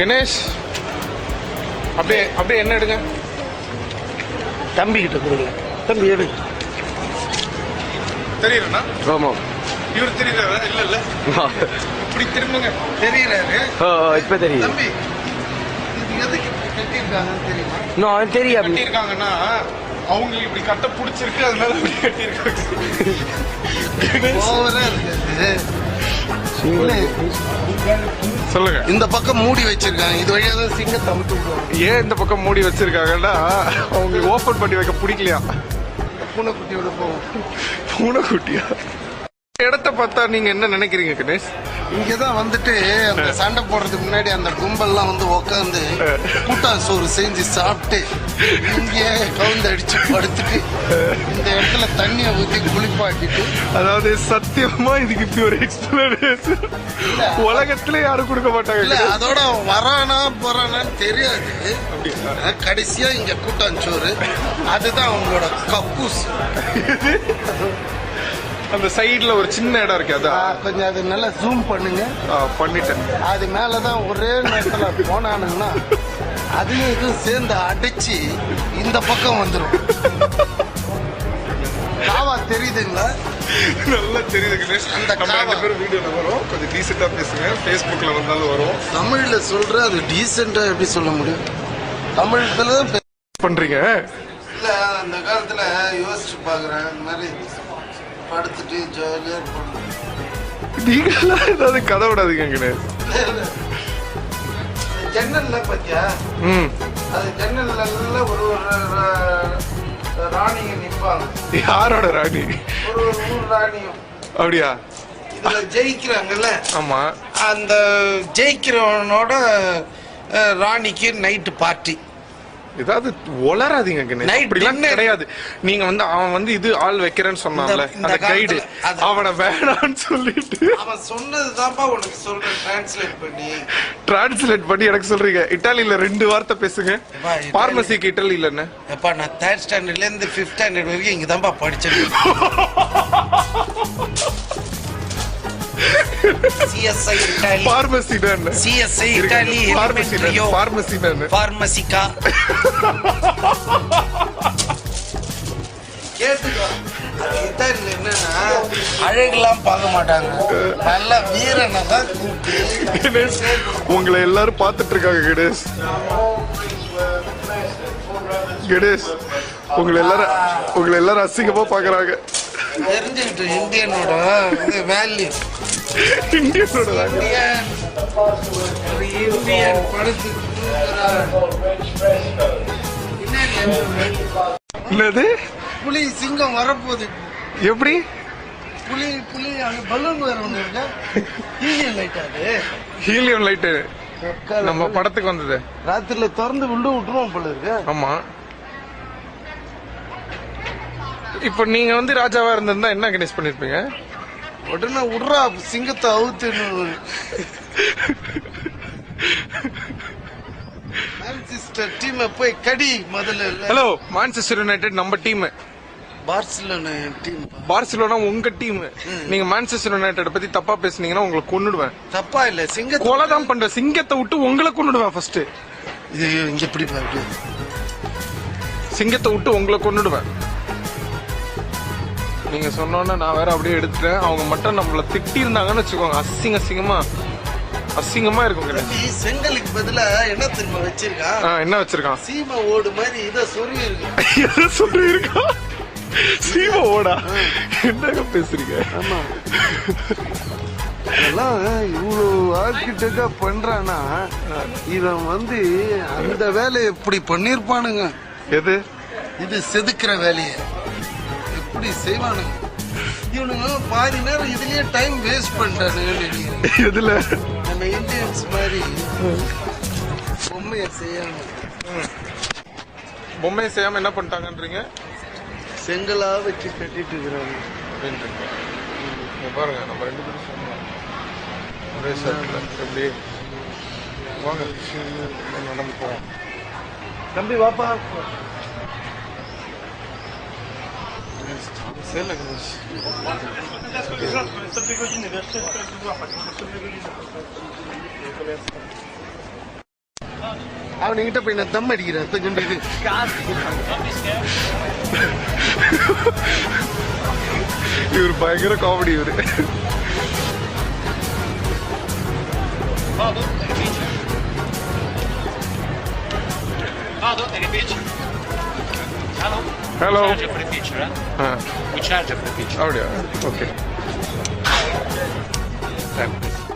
கணேஷ் அப்படியே அப்படியே என்ன எடுங்க? தம்பி கிட்ட கொடுங்க. தம்பி எடு. தெரியலண்ணா ஆமாம். இவர் தெரியல இல்ல இல்ல. இப்படி திரும்புங்க. தெரியறாரு. இப்போ தெரியும் தம்பி எதுக்கு கட்டியிருக்காங்கன்னு தெரியுமா? இன்னும் தெரியும் கட்டியிருக்காங்கன்னா அவங்களுக்கு இப்படி கட்ட பிடிச்சிருக்கு அதனால அப்படி கட்டியிருக்காங்க. சொல்லுங்க. இந்த பக்கம் மூடி வச்சிருக்காங்க. இது வழியா தான் அமுத்து விடுவாங்க ஏன் இந்த பக்கம் மூடி வச்சிருக்காங்கன்னா அவங்களுக்கு ஓபன் பண்ணி வைக்க பிடிக்கலையா? பூனைக்குட்டியோட போவோம். பூனைக்குட்டியா? இடத்த பார்த்தா நீங்க என்ன நினைக்கிறீங்க கணேஷ்? இங்கதான் வந்துட்டு அந்த சண்டை போடுறதுக்கு முன்னாடி அந்த கும்பல்லாம் வந்து உட்காந்து கூட்டா சோறு செஞ்சு சாப்பிட்டு இங்கே கவுந்து அடிச்சு படுத்துட்டு இந்த இடத்துல தண்ணியை ஊத்தி குளிப்பாட்டிட்டு. அதாவது சத்தியமா இதுக்கு இப்படி ஒரு எக்ஸ்பிளனேஷன் உலகத்திலே யாரும் கொடுக்க மாட்டாங்க இல்ல. அதோட வரானா போறானான்னு தெரியாது? கடைசியா இங்க கூட்டாஞ்சோறு. அதுதான் அவங்களோட கக்கூஸ். அந்த சைடுல ஒரு சின்ன இடம் இருக்கு அதான். கொஞ்சம் அது நல்லா ஜூம் பண்ணுங்க. பண்ணிட்டேன். அது மேலதான் ஒரே நேரத்துல போனானுங்கன்னா அதையும் இதுவும் சேர்ந்து அடிச்சு இந்த பக்கம் வந்துடும் காவா தெரியுதுங்களா? நல்லா தெரியுது அந்த ரெண்டு. பேரும் வீடியோல வரும். கொஞ்சம் டீசெண்டா பேசுங்க. ஃபேஸ்புக்ல வந்தாலும் வரும். தமிழ்ல சொல்ற அது டீசெண்டா எப்படி சொல்ல முடியும்? பே- பண்றீங்க? இல்ல அந்த காலத்துல யோசிச்சு பாக்குறேன். இந்த மாதிரி படுத்துட்டு ஜாலியா இருப்பாங்க நீங்களா ஏதாவது கதை விடாதீங்க கணேஷ் ஜன்னல்ல பாத்தியா? ம். அது ஜன்னல்ல எல்லாம் ஒரு ஒரு ராணிங்க நிப்பாங்க. யாரோட ராணி? ஒரு ஒரு ஊர் ராணியும். அப்படியா? இதுல ஜெயிக்கிறாங்கல்ல? ஆமா. அந்த ஜெயிக்கிறவனோட அஹ், ராணிக்கு நைட்டு பார்ட்டி ஏதாவது ஒளராதீங்க கணேஷ். Dinner. கிடையாது. நீங்க வந்து அவன் வந்து இது ஆள் வைக்கிறேன்னு சொன்னான்ல அந்த கைடு அவனை வேணான்னு சொல்லிட்டு. அவன் சொன்னதுதான்ப்பா உனக்கு சொல்றேன். டிரான்ஸ்லேட் பண்ணி. டிரான்ஸ்லேட் பண்ணி எனக்கு சொல்றீங்க. இட்டாலியில ரெண்டு வார்த்தை பேசுங்க. பார்மசிக்கு இட்டாலியில என்ன? எப்பா நான் தேர்ட் ஸ்டாண்டர்ட்ல இருந்து ஃபிஃப்த் ஸ்டாண்டர்ட் வரைக்கும் இங்க தான்ப்பா படிச்சேன் சிஎஸ்ஐ இட்டாலி பார்மசினா என்ன சிஎஸ்ஐ இட்டாலி பார்மசிக்கா கேட்டுக்கோ. அது இத்தாலியில என்னன்னா அழகுலாம் பார்க்க மாட்டாங்க. நல்ல வீரனை தான் கூப்பிட்டு. உங்களை எல்லாரும் பார்த்துட்டு இருக்காங்க கணேஷ் கணேஷ் உங்களை எல்லாரும் உங்களை எல்லாரும் அசிங்கமா பாக்குறாங்க தெரிஞ்சுக்கிட்டு இந்தியனோட வேல்யூ இந்தியனோட. இந்தியன் என்னது? புலி சிங்கம் வரப்போகுது. எப்படி? புலி புலி அங்க பலூன் வேற ஒண்ணு இருக்கா ஹீலியம் லைட் அது. ஹீலியம் லைட்டு நம்ம படத்துக்கு வந்தது. ராத்திரில திறந்து விண்டு விட்டுருவோம் போல இருக்கு. ஆமா. இப்ப நீங்க வந்து ராஜாவா இருந்திருந்தா என்ன கணேஷ் பண்ணிருப்பீங்க? உடனே விட்றா சிங்கத்தை அவுத்துன்னு மான்செஸ்டர் டீமை போய் கடி முதல்ல. ஹலோ மான்செஸ்டர் யுனைடெட் நம்ம டீம் பார்சிலோனா டீம் பார்சிலோனா உங்க டீம் நீங்க மான்செஸ்டர் யுனைடெட் பத்தி தப்பா பேசுனீங்கன்னா உங்களை கொன்னுடுவேன். தப்பா இல்ல சிங்கத்தை கொலை தான் பண்ற சிங்கத்தை விட்டு உங்களை கொன்னுடுவேன் ஃபர்ஸ்ட் இது இங்க எப்படி பாரு சிங்கத்தை விட்டு உங்களை கொன்னுடுவேன். நீங்க சொன்னோன்னே நான் வேற அப்படியே எடுத்துட்டேன். அவங்க மட்டும் நம்மள திட்டி இருந்தாங்கன்னு வச்சுக்கோங்க. அசிங்க அசிங்கமா. அசிங்கமா இருக்கும் செங்கலுக்கு பதிலா என்ன தெரியுமா வச்சிருக்கா ஆ, என்ன வச்சிருக்கான்? சீமை ஓடு மாதிரி இதை சொருவி இருக்கு சொல்லி இருக்கா சீமா ஓடா? என்னங்க பேசுறீங்க? ஆமா. அதெல்லாம் இவ்வளவு ஆர்கிடெக்டா பண்றானா இவன் வந்து அந்த வேலையை எப்படி பண்ணிருப்பானுங்க எது? இது செதுக்கிற வேலையை. எப்படி செய்வானுங்க இவனுங்க பாதி நேரம் இதுலயே டைம் வேஸ்ட் நினைக்கிறேன் எதுல? நம்ம இந்தியன்ஸ் மாதிரி பொம்மையை செய்யாம. பொம்மையை செய்யாம என்ன பண்ணிட்டாங்கன்றீங்க? செங்கலா வச்சு கட்டிட்டு இருக்கிறாங்க. இங்க பாருங்க நம்ம ரெண்டு பேரும் சொன்னோம் ஒரே ஷர்ட்ல எப்படி வாங்க நடந்து போவோம். தம்பி வாப்பா. சேல கணேஷ் அவனுங்கிட்ட போய் நான் தம் அடிக்கிறேன் கொஞ்சம் இது இவர் பயங்கர காமெடி இவரு Pardon, take a picture. Pardon, take a picture. Hello? Hello. We charge per picture, huh? Ah. We charge per picture. Oh yeah. Okay.